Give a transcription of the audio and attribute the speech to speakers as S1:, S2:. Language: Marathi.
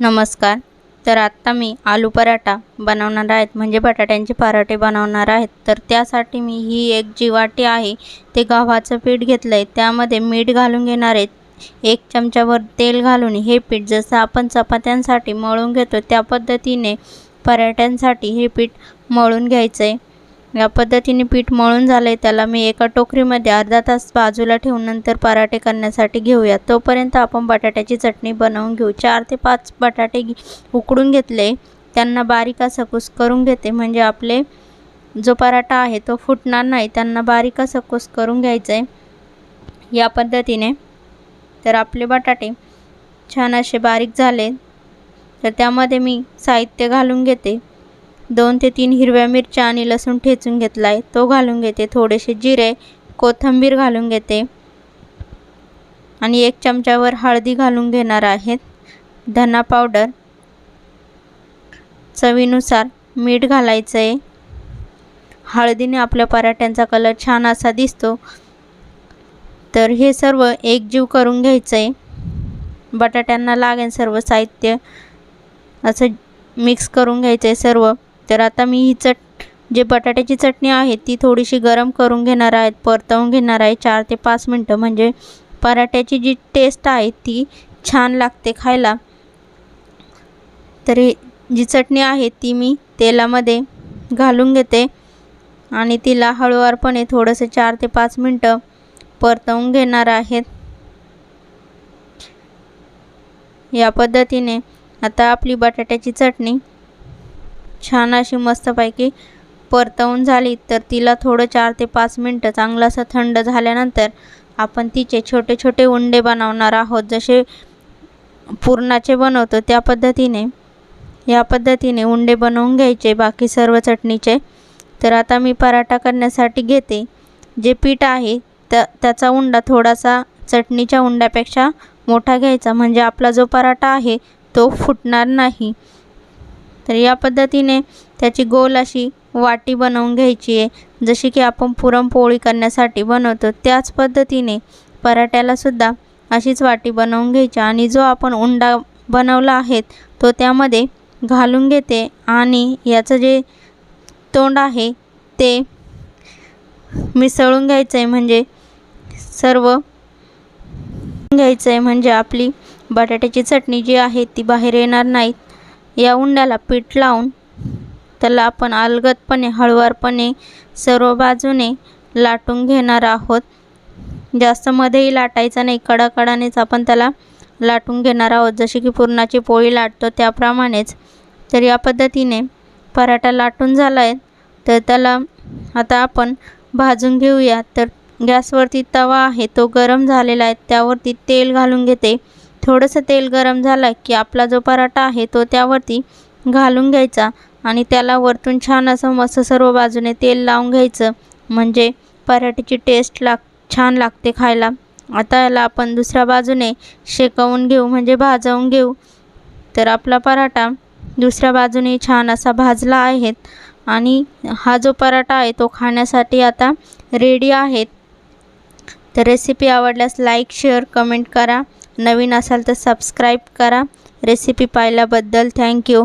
S1: नमस्कार. तर आत्ता मी आलू पराठा बनवणार आहेत. म्हणजे बटाट्यांचे पराठे बनवणार आहेत. तर त्यासाठी मी ही एक जी वाटी आहे. ते गव्हाचं पीठ घेतलं आहे त्यामध्ये मीठ घालून घेणार आहेत एक चमच्यावर तेल घालून हे पीठ जसं आपण चपात्यांसाठी मळून घेतो त्या पद्धतीने पराठ्यांसाठी हे पीठ मळून घ्यायचं आहे या पद्धतीने पीठ मळून झाले त्याला मी एका टोकरीमध्ये अर्धा तास बाजूला ठेवून नंतर पराठे करण्यासाठी घेऊया. तोपर्यंत आपण बटाट्याची चटणी बनवून घेऊ. चार ते पाच बटाटे उकडून घेतले त्यांना बारीक सकूस कुस करून घेते. म्हणजे आपले जो पराठा आहे तो फुटणार नाही त्यांना बारीक सकूस कुस करून घ्यायचं आहे या पद्धतीने. तर आपले बटाटे छान असे बारीक झाले. तर त्यामध्ये मी साहित्य घालून घेते. दोन ते तीन हिरव्या मिरच्या आणि लसूण ठेचून घेतला आहे तो घालून घेते. थोडेसे जिरे कोथिंबीर घालून घेते. आणि एक चमच्यावर हळदी घालून घेणार आहेत धना पावडर. चवीनुसार मीठ घालायचं आहे हळदीने आपल्या पराठ्यांचा कलर छान असा दिसतो. तर हे सर्व एकजीव करून घ्यायचं आहे बटाट्यांना लागेल सर्व साहित्य. असं मिक्स करून घ्यायचं आहे सर्व. तर आता मी ही चट जे बटाट्याची चटणी आहे ती थोडीशी गरम करून घेणार आहे परतवून घेणार आहे. चार ते पाच मिनटं. म्हणजे पराठ्याची जी टेस्ट आहे ती छान लागते खायला. तरी जी चटणी आहे ती मी तेलामध्ये घालून घेते. आणि तिला हळूवारपणे थोडंसं चार ते पाच मिनटं परतवून घेणार आहेत या पद्धतीने आता आपली बटाट्याची चटणी छान अशी मस्तपैकी परतवून झाली. तर तिला थोडं चार ते पाच मिनटं चांगलं असं थंड झाल्यानंतर आपण तिचे छोटे छोटे उंडे बनवणार आहोत. जसे पुरणाचे बनवतो त्या पद्धतीने या पद्धतीने उंडे बनवून घ्यायचे बाकी सर्व चटणीचे. तर आता मी पराठा करण्यासाठी घेते. जे पीठ आहे त्या त्याचा उंडा थोडासा चटणीच्या उंड्यापेक्षा मोठा घ्यायचा. म्हणजे आपला जो पराठा आहे तो फुटणार नाही. तर या पद्धतीने त्याची गोल अशी वाटी बनवून घ्यायची आहे. जशी की आपण पुरणपोळी करण्यासाठी बनवतो त्याच पद्धतीने पराठ्यालासुद्धा अशीच वाटी बनवून घ्यायची. आणि जो आपण उंडा बनवला आहे तो त्यामध्ये घालून घेते. आणि याचं जे तोंड आहे ते मिसळून घ्यायचं आहे म्हणजे सर्व घ्यायचं आहे म्हणजे आपली बटाट्याची चटणी जी आहे ती बाहेर येणार नाही. या उंड्याला पीठ लावून त्याला आपण अलगदपणे हळुवारपणे सर्व बाजूने लाटून घेणार आहोत. जास्त मध्येही लाटायचं नाही कडाकडानेच आपण त्याला लाटून घेणार आहोत. जशी की पुरणाची पोळी लाटतो त्याप्रमाणेच. तर या पद्धतीने पराठा लाटून झाला आहे तर त्याला आता आपण भाजून घेऊया. तर गॅसवरती तवा आहे तो गरम झालेला आहे. त्यावरती तेल घालून घेते. थोडंसं तेल गरम झालं की आपला जो पराठा आहे तो त्यावरती घालून घ्यायचा आणि त्याला वरतून छान असं मस्त सर्व बाजूने तेल लावून घ्यायचं. म्हणजे पराठीची टेस्ट लाग छान लागते खायला. आता याला आपण दुसऱ्या बाजूने शेकवून घेऊ म्हणजे भाजवून घेऊ. तर आपला पराठा दुसऱ्या बाजूने छान असा भाजला आहे आणि हा जो पराठा आहे तो खाण्यासाठी आता रेडी आहेत तर रेसिपी आवडल्यास लाईक शेअर कमेंट करा. नवीन असाल तर सबस्क्राईब करा. रेसिपी पाहिल्याबद्दल थँक्यू